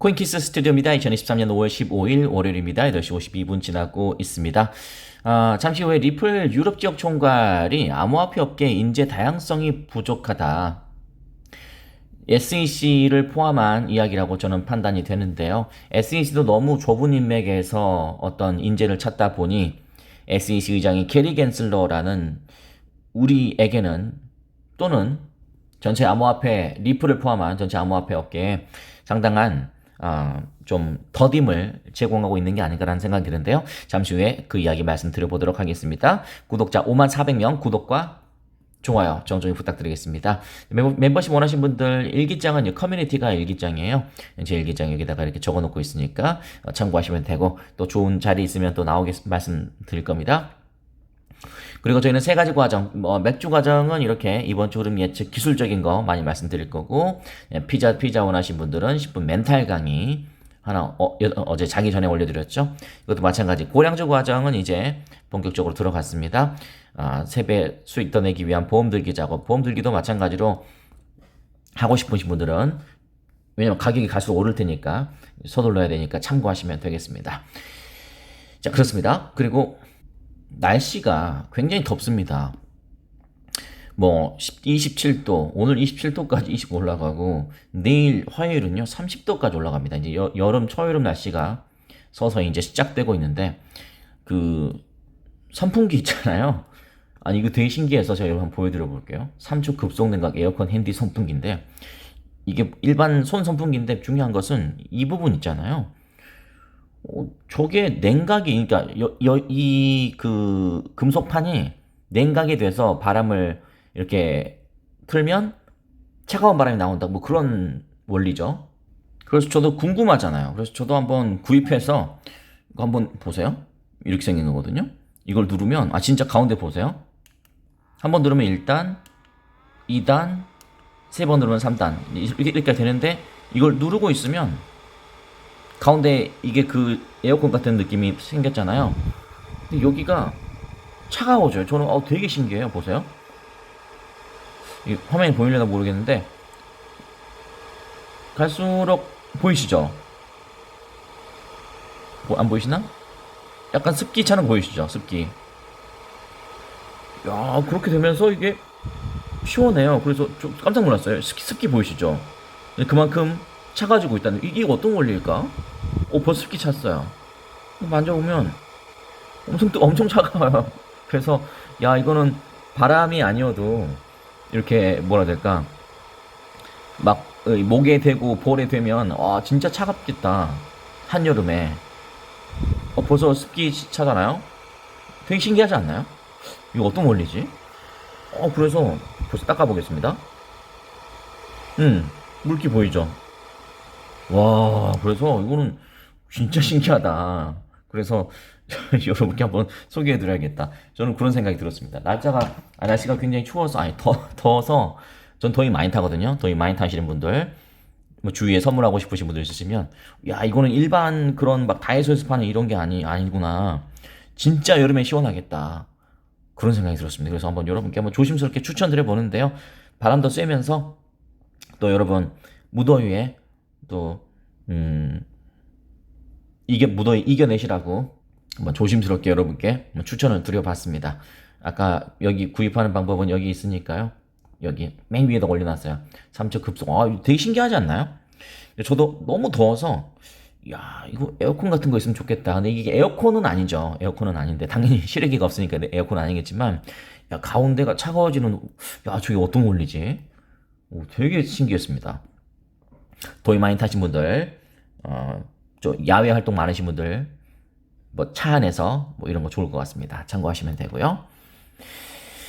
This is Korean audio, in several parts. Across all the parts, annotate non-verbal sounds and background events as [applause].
코인키스 스튜디오입니다. 2023년 5월 15일 월요일입니다. 8시 52분 지나고 있습니다. 아, 잠시 후에 리플 유럽 지역 총괄이 암호화폐 업계 인재 다양성이 부족하다. SEC를 포함한 이야기라고 저는 판단이 되는데요. SEC도 너무 좁은 인맥에서 어떤 인재를 찾다 보니 SEC 의장이 캐리 겐슬러라는 우리에게는 또는 전체 암호화폐 리플을 포함한 전체 암호화폐 업계에 상당한 어, 좀 더딤을 제공하고 있는 게 아닌가라는 생각이 드는데요. 잠시 후에 그 이야기 말씀드려보도록 하겠습니다. 구독자 5만 400명 구독과 좋아요 정정히 부탁드리겠습니다. 멤버, 십 원하신 분들 일기장은 이 커뮤니티가 일기장이에요. 제 일기장 여기다가 이렇게 적어놓고 있으니까 어, 참고하시면 되고 또 좋은 자리 있으면 또 나오겠 말씀드릴 겁니다. 그리고 저희는 세 가지 과정, 뭐 맥주 과정은 이렇게 이번 주 흐름 예측 기술적인 거 많이 말씀드릴 거고 예, 피자 피자 원하신 분들은 10분 멘탈 강의 하나 어, 제 자기 전에 올려드렸죠. 이것도 마찬가지. 고량주 과정은 이제 본격적으로 들어갔습니다. 아, 세배 수익 더 내기 위한 보험 들기 작업, 보험 들기도 마찬가지로 하고 싶으신 분들은 왜냐면 가격이 갈수록 오를 테니까 서둘러야 되니까 참고하시면 되겠습니다. 자 그렇습니다. 그리고 날씨가 굉장히 덥습니다. 뭐 27도 오늘 27도까지 20 올라가고 내일 화요일은요 30도까지 올라갑니다. 이제 여, 여름 초여름 날씨가 서서히 이제 시작되고 있는데 그 선풍기 있잖아요. 아니 이거 되게 신기해서 제가 여러분 보여드려 볼게요. 3초 급속 냉각 에어컨 핸디 선풍기인데 이게 일반 손 선풍기인데 중요한 것은 이 부분 있잖아요. 어, 저게 냉각이 그러니까 이 그 금속판이 냉각이 돼서 바람을 이렇게 틀면 차가운 바람이 나온다 뭐 그런 원리죠. 그래서 저도 궁금하잖아요. 그래서 저도 한번 구입해서 이거 한번 보세요. 이렇게 생긴 거거든요. 이걸 누르면 아 진짜 가운데 보세요. 한번 누르면 1단, 2단, 세 번 누르면 3단 이렇게, 이렇게 되는데 이걸 누르고 있으면 가운데 이게 그 에어컨 같은 느낌이 생겼잖아요. 근데 여기가 차가워져요. 저는 어, 되게 신기해요. 보세요. 이 화면이 보이려나 모르겠는데 갈수록 보이시죠? 뭐, 안 보이시나? 약간 습기 차는 보이시죠? 습기. 야 그렇게 되면서 이게 시원해요. 그래서 좀 깜짝 놀랐어요. 습기, 습기 보이시죠? 그만큼 차 가지고 있다는 이게 어떤 원리일까? 오 습기 찼어요. 만져보면 엄청 엄청 차가워요. [laughs] 그래서 야 이거는 바람이 아니어도 이렇게 뭐라 될까 막 목에 대고 볼에 되면 와 진짜 차갑겠다 한여름에 어, 벌써 습기 차잖아요. 되게 신기하지 않나요? 이거 어떤 원리지? 어 그래서 벌써 닦아보겠습니다. 음 물기 보이죠? 와, 그래서 이거는 진짜 신기하다. 그래서 [laughs] 여러분께 한번 소개해 드려야겠다. 저는 그런 생각이 들었습니다. 날짜가, 아, 날씨가 굉장히 추워서, 아니, 더, 더워서, 전 더위 많이 타거든요. 더위 많이 타시는 분들, 뭐 주위에 선물하고 싶으신 분들 있으시면, 야, 이거는 일반 그런 막 다이소에서 파는 이런 게 아니, 아니구나. 진짜 여름에 시원하겠다. 그런 생각이 들었습니다. 그래서 한번 여러분께 한번 조심스럽게 추천드려 보는데요. 바람도 쐬면서, 또 여러분, 무더위에 또, 음, 이게 무더위 이겨내시라고 한번 조심스럽게 여러분께 추천을 드려봤습니다. 아까 여기 구입하는 방법은 여기 있으니까요. 여기 맨 위에다 올려놨어요. 3초 급속. 아, 되게 신기하지 않나요? 저도 너무 더워서 야 이거 에어컨 같은 거 있으면 좋겠다. 근데 이게 에어컨은 아니죠. 에어컨은 아닌데 당연히 [laughs] 실외기가 없으니까 에어컨 은 아니겠지만 야 가운데가 차가워지는 야 저게 어떤 원리지? 오, 되게 신기했습니다. 더위 많이 타신 분들, 어, 좀 야외 활동 많으신 분들, 뭐 차 안에서 뭐 이런 거 좋을 것 같습니다. 참고하시면 되고요.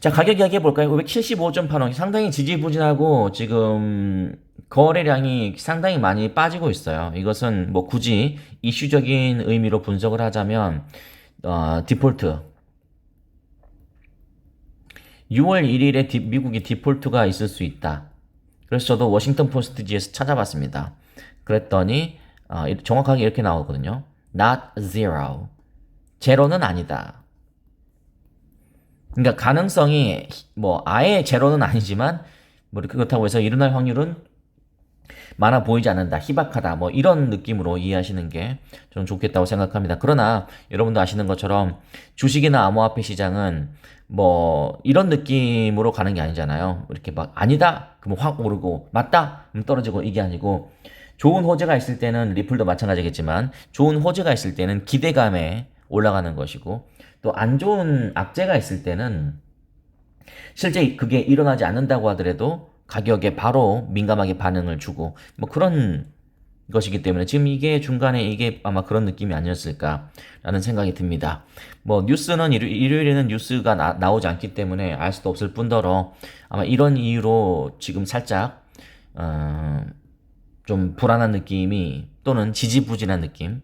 자, 가격 이야기 해볼까요? 575.8원. 상당히 지지부진하고 지금 거래량이 상당히 많이 빠지고 있어요. 이것은 뭐 굳이 이슈적인 의미로 분석을 하자면, 어, 디폴트. 6월 1일에 디, 미국이 디폴트가 있을 수 있다. 그래서 저도 워싱턴 포스트지에서 찾아봤습니다. 그랬더니 어, 정확하게 이렇게 나오거든요. Not zero. 제로는 아니다. 그러니까 가능성이 뭐 아예 제로는 아니지만 뭐 그렇다고 해서 일어날 확률은 많아 보이지 않는다, 희박하다, 뭐 이런 느낌으로 이해하시는 게 저는 좋겠다고 생각합니다. 그러나 여러분도 아시는 것처럼 주식이나 암호화폐 시장은 뭐 이런 느낌으로 가는 게 아니잖아요. 이렇게 막 아니다, 그러면 확 오르고 맞다, 그럼 떨어지고 이게 아니고 좋은 호재가 있을 때는 리플도 마찬가지겠지만 좋은 호재가 있을 때는 기대감에 올라가는 것이고 또 안 좋은 악재가 있을 때는 실제 그게 일어나지 않는다고 하더라도 가격에 바로 민감하게 반응을 주고 뭐 그런 것이기 때문에 지금 이게 중간에 이게 아마 그런 느낌이 아니었을까라는 생각이 듭니다. 뭐 뉴스는 일요, 일요일에는 뉴스가 나, 나오지 않기 때문에 알 수도 없을 뿐더러 아마 이런 이유로 지금 살짝 어, 좀 불안한 느낌이 또는 지지부진한 느낌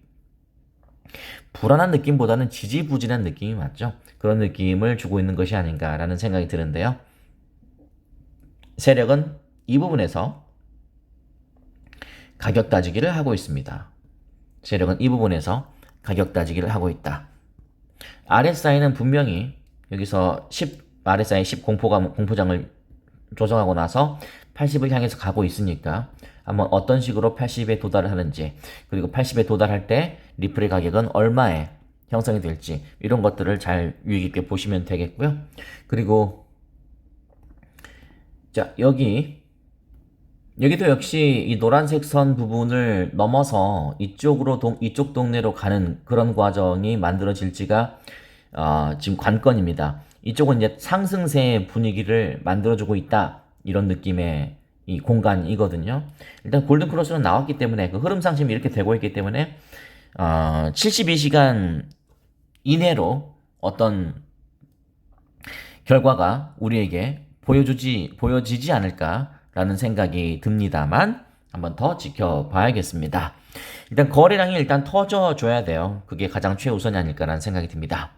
불안한 느낌보다는 지지부진한 느낌이 맞죠. 그런 느낌을 주고 있는 것이 아닌가라는 생각이 드는데요. 세력은 이 부분에서 가격 따지기를 하고 있습니다. 세력은 이 부분에서 가격 따지기를 하고 있다. RSI는 분명히 여기서 10 RSI 10 공포가 공포장을 조정하고 나서 80을 향해서 가고 있으니까 한번 어떤 식으로 80에 도달을 하는지 그리고 80에 도달할 때 리플의 가격은 얼마에 형성이 될지 이런 것들을 잘 유의 깊게 보시면 되겠고요. 그리고 자 여기 여기도 역시 이 노란색 선 부분을 넘어서 이쪽으로 동, 이쪽 동네로 가는 그런 과정이 만들어질지가 어, 지금 관건입니다. 이쪽은 이제 상승세 분위기를 만들어주고 있다 이런 느낌의 이 공간이거든요. 일단 골든 크로스는 나왔기 때문에 그 흐름상 지금 이렇게 되고 있기 때문에 어, 72시간 이내로 어떤 결과가 우리에게 보여주지 보여지지 않을까 라는 생각이 듭니다만 한번 더 지켜봐야겠습니다. 일단 거래량이 일단 터져줘야 돼요. 그게 가장 최우선이 아닐까라는 생각이 듭니다.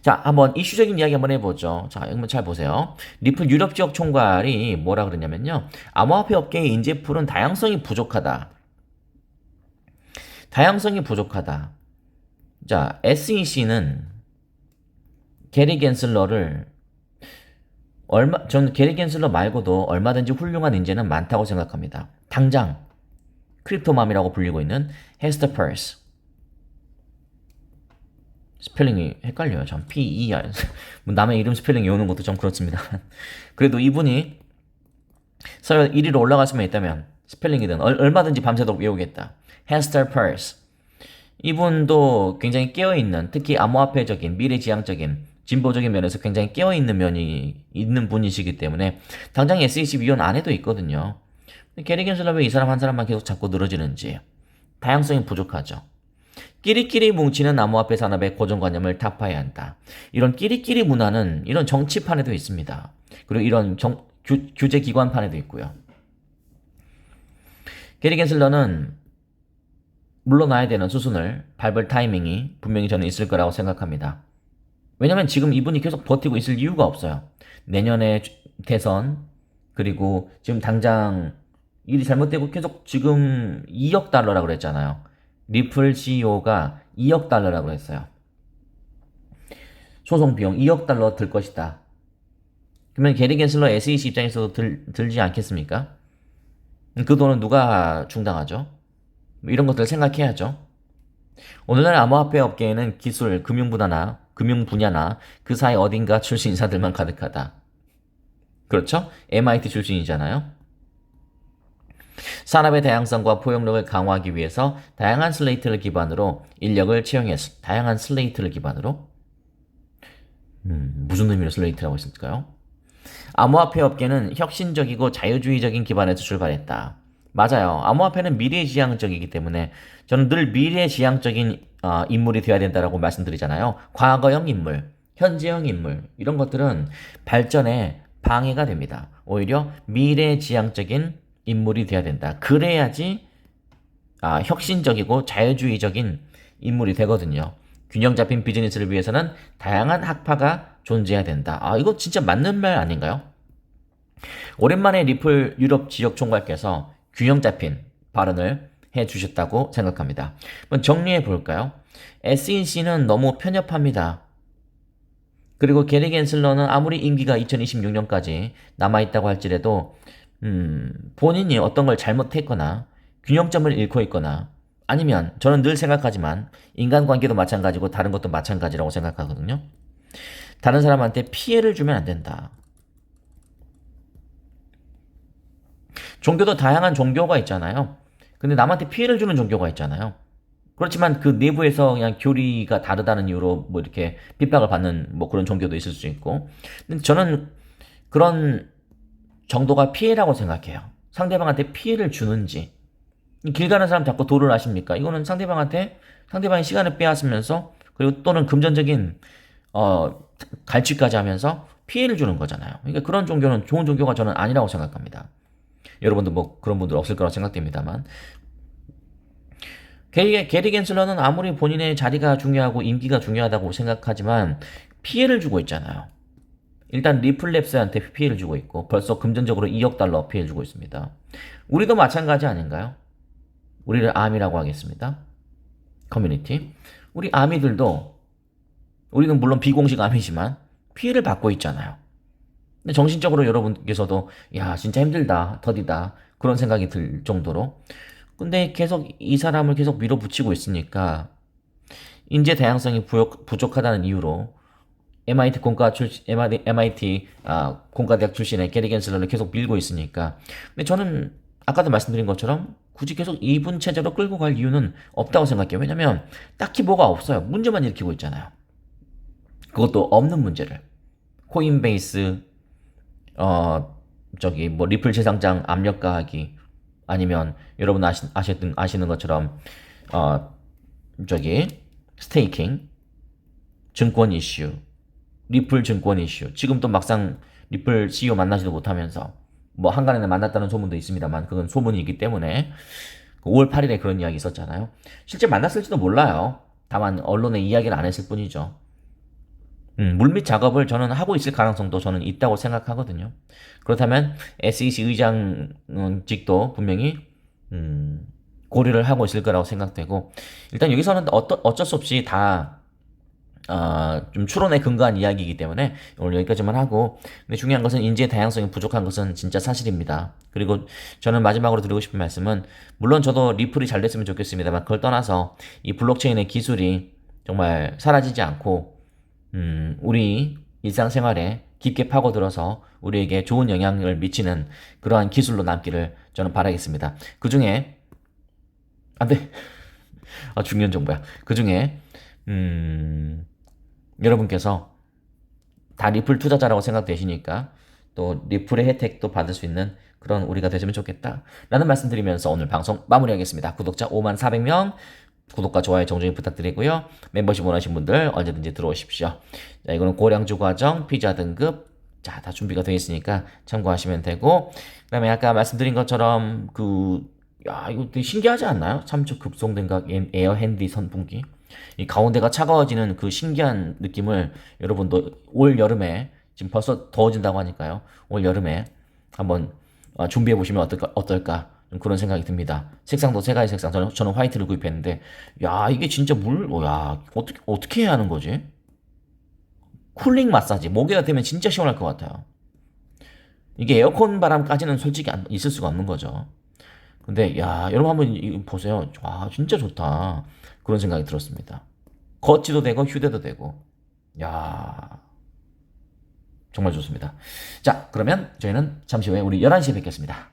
자, 한번 이슈적인 이야기 한번 해보죠. 자, 한번 잘 보세요. 리플 유럽 지역 총괄이 뭐라 그러냐면요. 암호화폐 업계의 인재풀은 다양성이 부족하다. 다양성이 부족하다. 자, SEC는 게리 겐슬러를 얼마, 전 게리 겐슬러 말고도 얼마든지 훌륭한 인재는 많다고 생각합니다. 당장 크립토맘이라고 불리고 있는 헤스터 퍼스 스펠링이 헷갈려요. 전 P E R [laughs] 뭐 남의 이름 스펠링 외우는 것도 좀 그렇습니다. [laughs] 그래도 이분이 서열 1위로 올라갈 수만 있다면 스펠링이든 얼 마든지 밤새도록 외우겠다. 헤스터 퍼스 이분도 굉장히 깨어있는 특히 암호화폐적인 미래지향적인 진보적인 면에서 굉장히 깨어있는 면이 있는 분이시기 때문에 당장 SEC 위원 안에도 있거든요. 게리 겐슬러 왜이 사람 한 사람만 계속 자꾸 늘어지는지 다양성이 부족하죠. 끼리끼리 뭉치는 암호화폐 산업의 고정관념을 타파해야 한다. 이런 끼리끼리 문화는 이런 정치판에도 있습니다. 그리고 이런 정, 규, 규제 기관판에도 있고요. 게리 겐슬러는 물러나야 되는 수순을 밟을 타이밍이 분명히 저는 있을 거라고 생각합니다. 왜냐면 지금 이분이 계속 버티고 있을 이유가 없어요. 내년에 대선, 그리고 지금 당장 일이 잘못되고 계속 지금 2억 달러라고 그랬잖아요. 리플 CEO가 2억 달러라고 했어요. 소송 비용 2억 달러 들 것이다. 그러면 게리 겐슬러 SEC 입장에서도 들, 들지 않겠습니까? 그 돈은 누가 충당하죠? 뭐 이런 것들 생각해야죠. 오늘날 암호화폐 업계에는 기술, 금융 분야나 금융 분야나 그 사이 어딘가 출신 인사들만 가득하다. 그렇죠? MIT 출신이잖아요. 산업의 다양성과 포용력을 강화하기 위해서 다양한 슬레이트를 기반으로 인력을 채용했. 다양한 슬레이트를 기반으로 음, 무슨 의미로 슬레이트라고 했을까요? 암호화폐 업계는 혁신적이고 자유주의적인 기반에서 출발했다. 맞아요. 암호화폐는 미래지향적이기 때문에 저는 늘 미래지향적인 어, 인물이 되어야 된다라고 말씀드리잖아요. 과거형 인물, 현재형 인물 이런 것들은 발전에 방해가 됩니다. 오히려 미래지향적인 인물이 되어야 된다. 그래야지 아, 혁신적이고 자유주의적인 인물이 되거든요. 균형 잡힌 비즈니스를 위해서는 다양한 학파가 존재해야 된다. 아, 이거 진짜 맞는 말 아닌가요? 오랜만에 리플 유럽 지역 총괄께서 균형 잡힌 발언을 해 주셨다고 생각합니다. 한번 정리해 볼까요? SEC는 너무 편협합니다. 그리고 게리 겐슬러는 아무리 임기가 2026년까지 남아있다고 할지라도 음, 본인이 어떤 걸 잘못했거나 균형점을 잃고 있거나 아니면 저는 늘 생각하지만 인간관계도 마찬가지고 다른 것도 마찬가지라고 생각하거든요. 다른 사람한테 피해를 주면 안 된다. 종교도 다양한 종교가 있잖아요. 근데 남한테 피해를 주는 종교가 있잖아요. 그렇지만 그 내부에서 그냥 교리가 다르다는 이유로 뭐 이렇게 핍박을 받는 뭐 그런 종교도 있을 수 있고. 근데 저는 그런 정도가 피해라고 생각해요. 상대방한테 피해를 주는지. 길 가는 사람 자꾸 도를 아십니까? 이거는 상대방한테 상대방의 시간을 빼앗으면서 그리고 또는 금전적인 어 갈취까지 하면서 피해를 주는 거잖아요. 그러니까 그런 종교는 좋은 종교가 저는 아니라고 생각합니다. 여러분도 뭐 그런 분들 없을 거라고 생각됩니다만 게리, 게리 겐슬러는 아무리 본인의 자리가 중요하고 인기가 중요하다고 생각하지만 피해를 주고 있잖아요. 일단 리플랩스한테 피해를 주고 있고 벌써 금전적으로 2억 달러 피해를 주고 있습니다. 우리도 마찬가지 아닌가요? 우리를 아미라고 하겠습니다. 커뮤니티. 우리 아미들도 우리는 물론 비공식 아미지만 피해를 받고 있잖아요. 근데 정신적으로 여러분께서도 야 진짜 힘들다 더디다. 그런 생각이 들 정도로. 근데 계속 이 사람을 계속 밀어붙이고 있으니까 인재 다양성이 부족, 부족하다는 이유로 MIT 공과 출신 MIT, 아, 공과대학 출신의 게리 겐슬러를 계속 밀고 있으니까. 근데 저는 아까도 말씀드린 것처럼 굳이 계속 이분 체제로 끌고 갈 이유는 없다고 생각해요. 왜냐면 딱히 뭐가 없어요. 문제만 일으키고 있잖아요. 그것도 없는 문제를. 코인베이스 어 저기 뭐 리플 재상장 압력 가하기 아니면 여러분 아시, 아시는 아시는 것처럼 어 저기 스테이킹 증권 이슈 리플 증권 이슈. 지금 또 막상 리플 CEO 만나지도 못하면서 뭐 한간에 만났다는 소문도 있습니다만 그건 소문이기 때문에 5월 8일에 그런 이야기 있었잖아요. 실제 만났을지도 몰라요. 다만 언론에 이야기를 안 했을 뿐이죠 음, 물밑 작업을 저는 하고 있을 가능성도 저는 있다고 생각하거든요. 그렇다면 SEC 의장직도 분명히 음, 고려를 하고 있을 거라고 생각되고 일단 여기서는 어떠, 어쩔 수 없이 다 어, 좀 추론에 근거한 이야기이기 때문에 오늘 여기까지만 하고 근데 중요한 것은 인재 다양성이 부족한 것은 진짜 사실입니다. 그리고 저는 마지막으로 드리고 싶은 말씀은 물론 저도 리플이 잘 됐으면 좋겠습니다만 그걸 떠나서 이 블록체인의 기술이 정말 사라지지 않고 음, 우리 일상생활에 깊게 파고들어서 우리에게 좋은 영향을 미치는 그러한 기술로 남기를 저는 바라겠습니다. 그 중에, 안 돼. [laughs] 아, 중요한 정보야. 그 중에, 음, 여러분께서 다 리플 투자자라고 생각되시니까 또 리플의 혜택도 받을 수 있는 그런 우리가 되시면 좋겠다. 라는 말씀 드리면서 오늘 방송 마무리하겠습니다. 구독자 5만 400명, 구독과 좋아요 정정히 부탁드리고요. 멤버십 원하신 분들 언제든지 들어오십시오. 자, 이거는 고량주 과정, 피자 등급, 자, 다 준비가 되어 있으니까 참고하시면 되고, 그 다음에 아까 말씀드린 것처럼, 그, 야, 이거 되게 신기하지 않나요? 참초 급송된 각 에어 핸디 선풍기. 이 가운데가 차가워지는 그 신기한 느낌을 여러분도 올 여름에, 지금 벌써 더워진다고 하니까요. 올 여름에 한번 어, 준비해 보시면 어떨까, 어떨까 좀 그런 생각이 듭니다. 색상도 세 가지 색상. 저는, 저는 화이트를 구입했는데, 야, 이게 진짜 물, 어, 야, 어떻게, 어떻게 해야 하는 거지? 쿨링 마사지. 목에다 대면 진짜 시원할 것 같아요. 이게 에어컨 바람까지는 솔직히 안, 있을 수가 없는 거죠. 근데, 야, 여러분 한번 보세요. 와, 진짜 좋다. 그런 생각이 들었습니다. 거치도 되고, 휴대도 되고. 야 정말 좋습니다. 자, 그러면 저희는 잠시 후에 우리 11시에 뵙겠습니다.